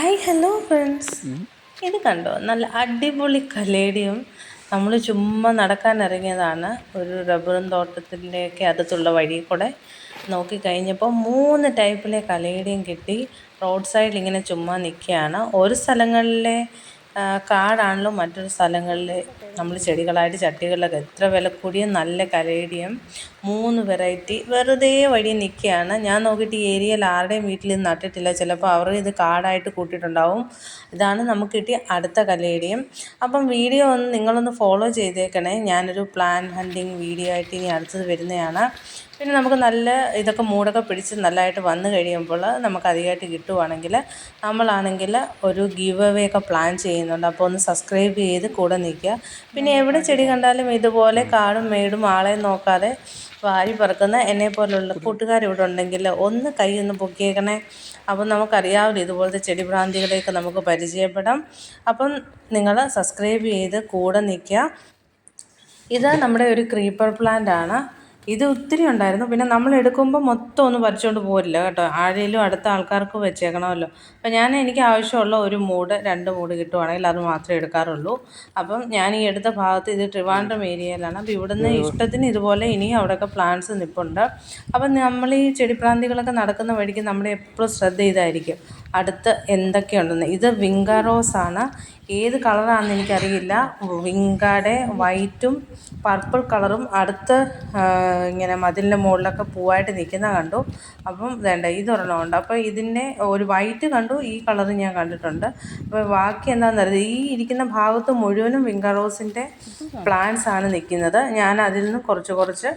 Hi hello friends ഇത് കണ്ടോ? നല്ല അടിപൊളി കലേടിയും നമ്മൾ ചുമ്മാ നടക്കാൻ ഇറങ്ങിയതാണ് ഒരു റബ്ബറും തോട്ടത്തിന്റെയൊക്കെ അടുത്തുള്ള വഴി കൂടെ നോക്കിക്കഴിഞ്ഞപ്പോൾ മൂന്ന് ടൈപ്പിലെ കലേടിയും കിട്ടി. റോഡ് സൈഡിൽ ഇങ്ങനെ ചുമ്മാ നിൽക്കുകയാണ് ഒരു സ്ഥലങ്ങളിലെ കാടാണല്ലോ മറ്റൊരു സ്ഥലങ്ങളിൽ നമ്മൾ ചെടികളായിട്ട് ചട്ടികളിലൊക്കെ എത്ര വില കൂടിയ നല്ല കരേടിയും മൂന്ന് വെറൈറ്റി വെറുതെ വഴി നിൽക്കുകയാണ് ഞാൻ നോക്കിയിട്ട് ഈ ഏരിയയിൽ ആരുടെയും വീട്ടിൽ നട്ടിട്ടില്ല. ചിലപ്പോൾ അവർ ഇത് കാടായിട്ട് കൂട്ടിയിട്ടുണ്ടാവും. ഇതാണ് നമുക്ക് കിട്ടിയ അടുത്ത കലേഡിയം അപ്പം വീഡിയോ ഒന്ന് നിങ്ങളൊന്ന് ഫോളോ ചെയ്തേക്കണേ. ഞാനൊരു പ്ലാൻ ഹണ്ടിങ് വീഡിയോ ആയിട്ട് ഇനി അടുത്തത് വരുന്നതാണ്. പിന്നെ നമുക്ക് നല്ല ഇതൊക്കെ മൂടൊക്കെ പിടിച്ച് നല്ലതായിട്ട് വന്നു കഴിയുമ്പോൾ നമുക്ക് അധികമായിട്ട് കിട്ടുവാണെങ്കിൽ നമ്മളാണെങ്കിൽ ഒരു ഗീവ് അവേ ഒക്കെ പ്ലാൻ ചെയ്യുന്നുണ്ട്. അപ്പോൾ ഒന്ന് സബ്സ്ക്രൈബ് ചെയ്ത് കൂടെ നിൽക്കുക. പിന്നെ എവിടെ ചെടി കണ്ടാലും ഇതുപോലെ കാടും മേടും ആളെ നോക്കാതെ വാരി പറക്കുന്ന എന്നെ പോലുള്ള കൂട്ടുകാർ ഇവിടെ ഉണ്ടെങ്കിൽ ഒന്ന് കൈ ഒന്ന് പൊക്കിയേക്കണേ. അപ്പം നമുക്കറിയാവില്ല ഇതുപോലത്തെ ചെടി ഭ്രാന്തികളെയൊക്കെ നമുക്ക് പരിചയപ്പെടാം. അപ്പം നിങ്ങൾ സബ്സ്ക്രൈബ് ചെയ്ത് കൂടെ നിൽക്കുക. ഇത് നമ്മുടെ ഒരു ക്രീപ്പർ പ്ലാന്റ് ആണ്. ഇത് ഒത്തിരി ഉണ്ടായിരുന്നു. പിന്നെ നമ്മൾ എടുക്കുമ്പോൾ മൊത്തം ഒന്നും പറിച്ചുകൊണ്ട് പോരില്ല കേട്ടോ. ആഴയിലും അടുത്ത ആൾക്കാർക്ക് വെച്ചേക്കണമല്ലോ. അപ്പം ഞാൻ എനിക്ക് ആവശ്യമുള്ള ഒരു മൂട് രണ്ട് മൂട് കിട്ടുവാണെങ്കിൽ അത് മാത്രമേ എടുക്കാറുള്ളൂ. അപ്പം ഞാൻ ഈ എടുത്ത ഭാഗത്ത് ഇത് ട്രിവാൻഡ്രം ഏരിയയിലാണ്. അപ്പോൾ ഇവിടുന്ന് ഇഷ്ടത്തിന് ഇതുപോലെ ഇനിയും അവിടെയൊക്കെ പ്ലാന്റ്സ് നിൽപ്പുണ്ട് അപ്പം നമ്മൾ ഈ ചെടിപ്രാന്തികളൊക്കെ നടക്കുന്ന വഴിക്ക് നമ്മുടെ എപ്പോഴും ശ്രദ്ധ ഇതായിരിക്കും. അടുത്ത് എന്തൊക്കെയുണ്ടെന്ന്. ഇത് വിങ്കാറോസ് ആണ്. ഏത് കളറാണെന്ന് എനിക്കറിയില്ല. വിങ്കാടെ വൈറ്റും പർപ്പിൾ കളറും അടുത്ത് ഇങ്ങനെ മതിലിന്റെ മുകളിലൊക്കെ പൂവായിട്ട് നിൽക്കുന്ന കണ്ടു. അപ്പം വേണ്ട ഇതൊരെണ്ണം ഉണ്ട്. അപ്പോൾ ഇതിന്റെ ഒരു വൈറ്റ് കണ്ടു ഈ കളർ ഞാൻ കണ്ടിട്ടുണ്ട്. അപ്പോൾ ബാക്കി എന്താണെന്ന് അറിയാം ഈ ഇരിക്കുന്ന ഭാഗത്ത് മുഴുവനും വിങ്കാറോസിന്റെ പ്ലാന്റ്സ് ആണ് നിൽക്കുന്നത്. ഞാൻ അതിൽ നിന്ന് കുറച്ച് കുറച്ച്